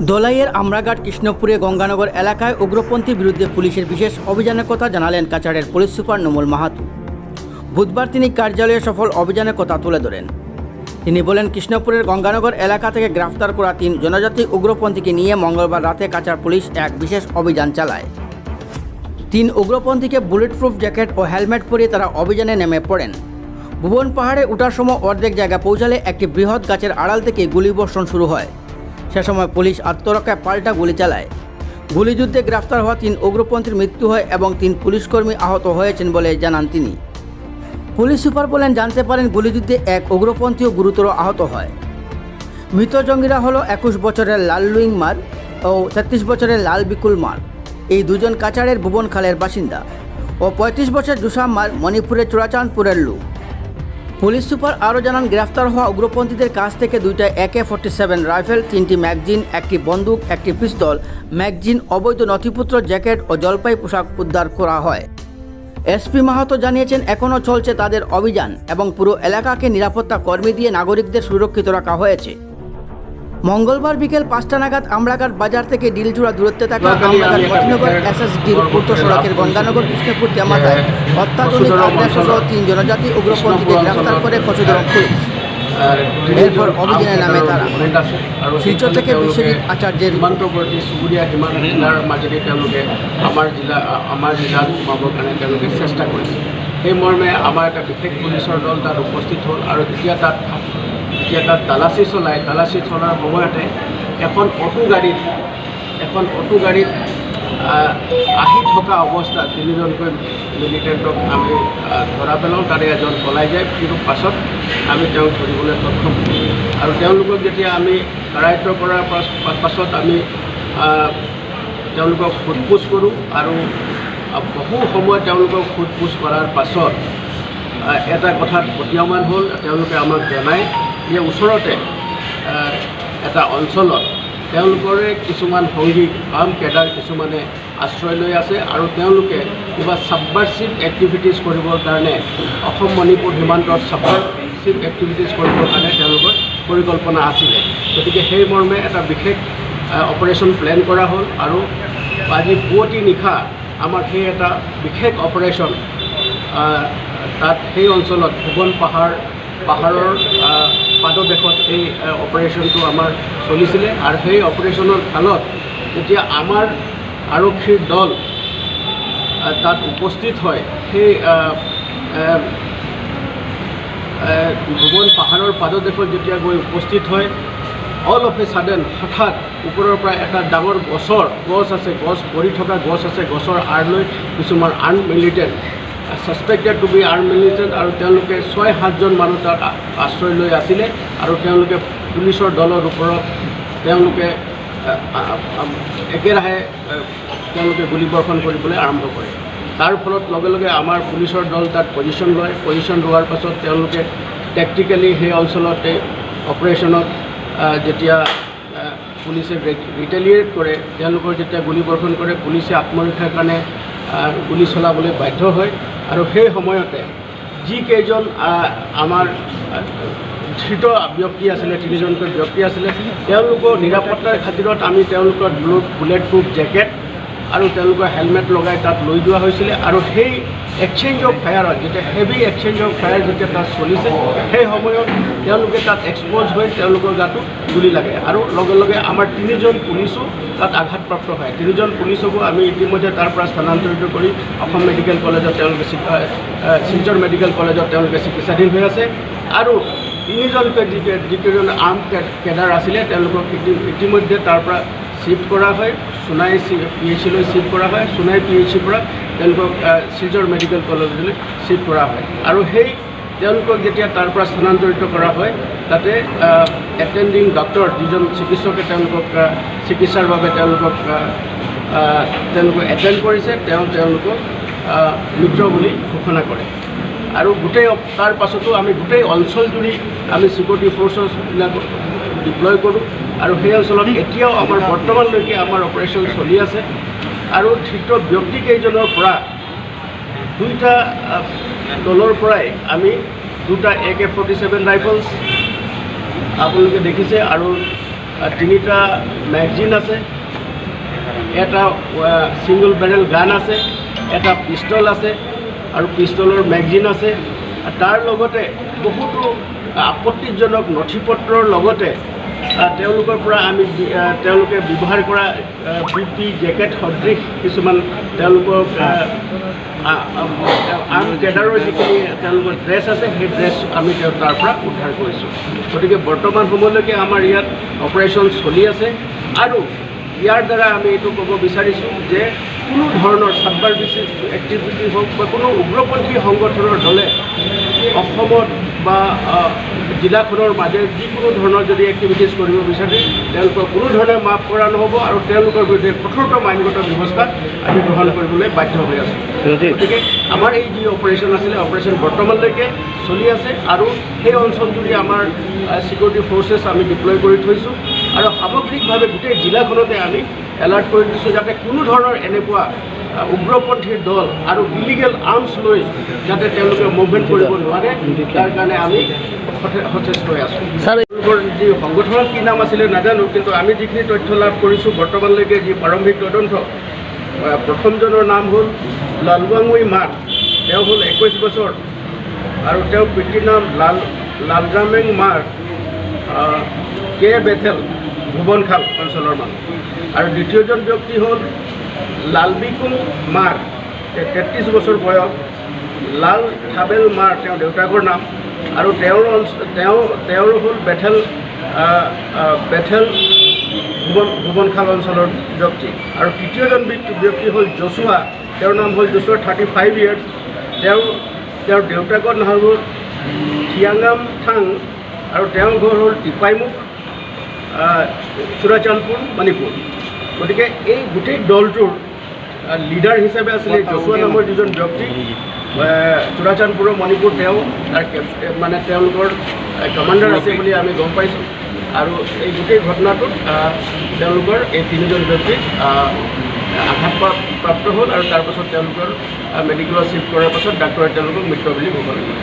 দলাইয়ের আমরাঘাট কৃষ্ণপুরে গঙ্গানগর এলাকায় উগ্রপন্থী বিরুদ্ধে পুলিশের বিশেষ অভিযানের কথা জানালেন কাছাড়ের পুলিশ সুপার নোমল মাহাতু। বুধবার তিনি কার্যালয়ে সফল অভিযানের কথা তুলে ধরেন। তিনি বলেন, কৃষ্ণপুরের গঙ্গানগর এলাকা থেকে গ্রেফতার করা তিন জনজাতি উগ্রপন্থীকে নিয়ে মঙ্গলবার রাতে কাছাড় পুলিশ এক বিশেষ অভিযান চালায়। তিন উগ্রপন্থীকে বুলেট প্রুফ জ্যাকেট ও হেলমেট পরিয়ে তারা অভিযানে নেমে পড়েন। ভুবন পাহাড়ে ওঠার সময় অর্ধেক জায়গা পৌঁছালে একটি বৃহৎ গাছের আড়াল থেকে গুলিবর্ষণ শুরু হয়। সে সময় পুলিশ আত্মরক্ষায় পাল্টা গুলি চালায়। গুলিযুদ্ধে গ্রেফতার হওয়া তিন উগ্রপন্থীর মৃত্যু হয় এবং তিন পুলিশকর্মী আহত হয়েছেন বলে জানান তিনি। পুলিশ সুপার বলেন জানতে পারেন গুলিযুদ্ধে এক উগ্রপন্থীও গুরুতর আহত হয়। মৃত জঙ্গিরা হলো একুশ বছরের লাল লুইং মার ও তেত্রিশ বছরের লাল বিকুল মার। এই দুজন কাছাড়ের ভুবন খালের বাসিন্দা ও পঁয়ত্রিশ বছর জুসাম মার মণিপুরের চূড়াচাঁদপুরের লোক। পুলিশ সুপার আরও জানান, গ্রেফতার হওয়া উগ্রপন্থীদের কাছ থেকে দুইটা একে ফোর্টি সেভেন রাইফেল, তিনটি ম্যাগজিন, একটি বন্দুক, একটি পিস্তল। ম্যাগজিন, অবৈধ নথিপত্র, জ্যাকেট ও জলপাই পোশাক উদ্ধার করা হয়। এসপি মাহাতো জানিয়েছেন, এখনও চলছে তাদের অভিযান এবং পুরো এলাকাকে নিরাপত্তা কর্মী দিয়ে নাগরিকদের সুরক্ষিত রাখা হয়েছে। মঙ্গলবার বিকেল পাঁচটা নাগাদ আমরাঘাট বাজার থেকে ডিলজোড়া দূরত্বে থাকা আমরাঘাট মতিনগর এসএসডির পূর্ত সড়কের গঙ্গানগর কৃষ্ণপুর তেমাতায় অত্যাধুনিক আগ্রাসহ তিন জনজাতি উগ্রপন্থীকে গ্রেফতার করে কচুদরম পুলিশ। এরপর অভিযানে নামে তারা। শিলচর থেকে বিশ্বজিৎ আচার্যের সীমান্তৱৰ্তী চুবুৰীয়া সীমান্ত জিলাৰ মাজেদি তেওঁলোকে আমাৰ জিলা আমাৰ জিলাত সোমাবৰ কাৰণে তেওঁলোকে চেষ্টা কৰিছে। সেই মৰ্মে আমাৰ এটা বিশেষ পুলিচৰ দল তাত উপস্থিত হ'ল আৰু যেতিয়া তাত তাত তালাচী চলায় তালাচী চলাৰ সময়তে এখন অটো গাড়ীত, এখন অটো গাড়ীত আহি থকা অৱস্থাত তিনিজনকৈ মিলিটেণ্টক আমি ধৰা পেলাওঁ, তাৰে এজন পলাই যায়, কিন্তু পাছত আমি তেওঁক ধৰিবলৈ সক্ষম আৰু তেওঁলোকক যেতিয়া আমি কাৰায়ত্ব কৰাৰ পাছ, পাছত আমি তেওঁলোকক সোধ পোছ কৰোঁ আৰু বহু সময় তেওঁলোকক সোধ পোছ কৰাৰ পাছত এটা কথাত প্ৰতীয়মান হ'ল, তেওঁলোকে আমাক জনায় যে ওচৰতে এটা অঞ্চলত তেওঁলোকৰে কিছুমান সংগী আৰ্ম কেডাৰ কিছুমানে আশ্ৰয় লৈ আছে আৰু তেওঁলোকে কিবা ছাবভাৰ্চিভ এক্টিভিটিছ কৰিবৰ কাৰণে অসম মণিপুৰ সীমান্তত ছাবভাৰ্চিভ এক্টিভিটিছ কৰিবৰ কাৰণে তেওঁলোকৰ পৰিকল্পনা আছিলে। গতিকে সেই মৰ্মে এটা বিশেষ অপাৰেশ্যন প্লেন কৰা হ'ল আৰু আজি পুৱতি নিশা আমাৰ সেই এটা বিশেষ অপাৰেশ্যন তাত সেই অঞ্চলত ভুৱন পাহাৰ, পাহাৰৰ পাদদেশত এই অপাৰেশ্যনটো আমাৰ চলিছিলে। আৰু সেই অপাৰেশ্যনৰ ফালত যেতিয়া আমাৰ আৰক্ষীৰ দল তাত উপস্থিত হয়, সেই ভুৱন পাহাৰৰ পাদদেশত যেতিয়া গৈ উপস্থিত হয় অল অফ এ ছাডেন হঠাৎ ওপৰৰ পৰা এটা ডাঙৰ গছৰ গছ আছে, গছ পৰি থকা গছ আছে, গছৰ আঁৰ লৈ কিছুমান arm militant suspected to be arm militant আৰু তেওঁলোকে ছয় সাতজন মানুহ তাত আশ্ৰয় লৈ আছিলে আৰু তেওঁলোকে পুলিচৰ দলৰ ওপৰত তেওঁলোকে একেৰাহে তেওঁলোকে গুলীবৰ্ষণ কৰিবলৈ আৰম্ভ কৰে। তাৰ ফলত লগে লগে আমাৰ পুলিচৰ দল তাত পজিশ্যন লয়। পজিশ্যন লোৱাৰ পাছত তেওঁলোকে টেকটিকেলি সেই অঞ্চলতে অপাৰেশ্যনত যেতিয়া পুলিচে ৰিটেলিয়েট কৰে তেওঁলোকৰ যেতিয়া গুলীবৰ্ষণ কৰে পুলিচে আত্মৰক্ষাৰ কাৰণে গুলী চলাবলৈ বাধ্য হয়। আৰু সেই সময়তে যিকেইজন আমাৰ ধৃত ব্যক্তি আছিলে তিনিজনকৈ ব্যক্তি আছিলে তেওঁলোকৰ নিৰাপত্তাৰ খাতিৰত আমি তেওঁলোকৰ বুলেট প্ৰুফ জেকেট আৰু তেওঁলোকৰ হেলমেট লগাই তাত লৈ যোৱা হৈছিলে আৰু সেই এক্সচেঞ্জ অফ ফায়াৰত যেতিয়া হেভি এক্সচেঞ্জ অফ ফায়াৰ যেতিয়া তাত চলিছে, সেই সময়ত তেওঁলোকে তাত এক্সপ'জ হৈ তেওঁলোকৰ গাতো গুলি লাগে। আৰু লগে লগে আমাৰ তিনিজন পুলিচো তাত আঘাতপ্ৰাপ্ত হয়। তিনিজন পুলিচকো আমি ইতিমধ্যে তাৰ পৰা স্থানান্তৰিত কৰি অসম মেডিকেল কলেজত তেওঁলোকে শিলচৰ মেডিকেল কলেজত তেওঁলোকে চিকিৎসাধীন হৈ আছে। আৰু তিনিজনকৈ যিকেইজন আৰ্ম কেডাৰ আছিলে, তেওঁলোকক ইতিমধ্যে তাৰ পৰা শ্বিফ্ট কৰা হয়। সোণাই পি এইচ চিলৈ শ্বিফ্ট কৰা হয়। সোণাই পি এইচ চিৰ পৰা তেওঁলোকক শিলচৰ মেডিকেল কলেজলৈ শ্বিফ্ট কৰা হয়। আৰু সেই তেওঁলোকক যেতিয়া তাৰ পৰা স্থানান্তৰিত কৰা হয়, তাতে এটেণ্ডিং ডক্টৰ যিজন চিকিৎসকে তেওঁলোকক চিকিৎসাৰ বাবে তেওঁলোকক তেওঁলোকক এটেণ্ড কৰিছে, তেওঁ তেওঁলোকক মৃত বুলি ঘোষণা কৰে। আৰু গোটেই তাৰ পাছতো আমি গোটেই অঞ্চলজুৰি আমি চিকিউৰিটি ফ'ৰ্চছবিলাক ডিপ্লয় কৰোঁ। আৰু সেই অঞ্চলত এতিয়াও আমাৰ বৰ্তমানলৈকে আমাৰ অপাৰেশ্যন চলি আছে। আৰু ধৃত ব্যক্তিকেইজনৰ পৰা দুইটা দলৰ পৰাই আমি দুটা A K forty seven rifles আপোনালোকে দেখিছে আৰু তিনিটা মেগজিন আছে, এটা ছিংগল বেৰেল গান আছে, এটা পিষ্টল আছে আৰু পিষ্টলৰ মেগজিন আছে। তাৰ লগতে বহুতো আপত্তিজনক নথি পত্ৰৰ লগতে তেওঁলোকৰ পৰা আমি তেওঁলোকে ব্যৱহাৰ কৰা বি পি জেকেট সদৃশ কিছুমান আ- আন কেডাৰৰ যিখিনি তেওঁলোকৰ ড্ৰেছ আছে, সেই ড্ৰেছ আমি তেওঁ তাৰ পৰা উদ্ধাৰ কৰিছোঁ। গতিকে বৰ্তমান সময়লৈকে আমাৰ ইয়াত অপাৰেশ্যন চলি আছে আৰু ইয়াৰ দ্বাৰা আমি এইটো ক'ব বিচাৰিছোঁ যে কোনো ধৰণৰ ছাবভাৰ্ভিচিভ এক্টিভিটি হওক বা কোনো উগ্ৰপন্থী সংগঠনৰ দলে অসমত বা জিলাখনৰ মাজেৰে যিকোনো ধৰণৰ যদি এক্টিভিটিছ কৰিব বিচাৰে তেওঁলোকক কোনো ধৰণে মাফ কৰা নহ'ব আৰু তেওঁলোকৰ বিৰুদ্ধে কঠোৰতম আইনগত ব্যৱস্থা আমি গ্ৰহণ কৰিবলৈ বাধ্য হৈ আছোঁ। গতিকে আমাৰ এই যি অপাৰেশ্যন আছিলে অপাৰেশ্যন বৰ্তমানলৈকে চলি আছে আৰু সেই অঞ্চলটোৰে আমাৰ ছিকিউৰিটি ফ'ৰ্চেছ আমি ডিপ্লয় কৰি থৈছোঁ আৰু সামগ্ৰিকভাৱে গোটেই জিলাখনতে আমি এলাৰ্ট কৰি দিছোঁ যাতে কোনো ধৰণৰ এনেকুৱা উগ্ৰপন্থীৰ দল আৰু ইলিগেল আৰ্মছ লৈ যাতে তেওঁলোকে মুভমেণ্ট কৰিব নোৱাৰে তাৰ কাৰণে আমি সচেষ্ট হৈ আছোঁ। যি সংগঠনৰ কি নাম আছিলে নাজানো কিন্তু আমি যিখিনি তথ্য লাভ কৰিছোঁ বৰ্তমানলৈকে যি প্ৰাৰম্ভিক তদন্ত প্ৰথমজনৰ নাম হ'ল লালৱাঙুই মাক তেওঁ হ'ল একৈছ বছৰ আৰু তেওঁৰ পিতৃৰ নাম লাল লালজামেং মাৰ কে বেথেল ভুৱনখাল অঞ্চলৰ মানুহ। আৰু দ্বিতীয়জন ব্যক্তি হ'ল লালবিকুং মাৰ তেত্ৰিছ বছৰ বয়স, লাল থাবেল মাৰ, তেওঁৰ দেউতাকৰ নাম, আৰু তেওঁৰ তেওঁ, তেওঁৰ হ'ল বেথেল বেথেল ভুৱন, ভুৱনখাল অঞ্চলৰ ব্যক্তি। আৰু তৃতীয়জন ব্যক্তি হ'ল জচুৱা তেওঁৰ নাম হ'ল জচুৱা থাৰ্টি ফাইভ ইয়াৰ্ছ তেওঁ, তেওঁৰ দেউতাকৰ নাম হ'ল থিয়াঙাম থাং, আৰু তেওঁৰ ঘৰ হ'ল টিপাইমুখ চুৰাচান্দপুৰ, মণিপুৰ। গতিকে এই গোটেই দলটোৰ লিডাৰ হিচাপে আছিলে জচুৱা নামৰ যিজন ব্যক্তি চুৰাচান্দপুৰৰ মণিপুৰ তেওঁ তাৰ মানে তেওঁলোকৰ কমাণ্ডাৰ আছে বুলি আমি গম পাইছোঁ। আৰু এই গোটেই ঘটনাটোত তেওঁলোকৰ এই তিনিজন ব্যক্তি আহ, আঘাতপ্ৰাপ্ত প্ৰাপ্ত হ'ল আৰু তাৰপাছত তেওঁলোকৰ মেডিকেলত চিফ্ট কৰাৰ পাছত ডাক্তৰে তেওঁলোকক মৃত বুলি ঘোষণা কৰে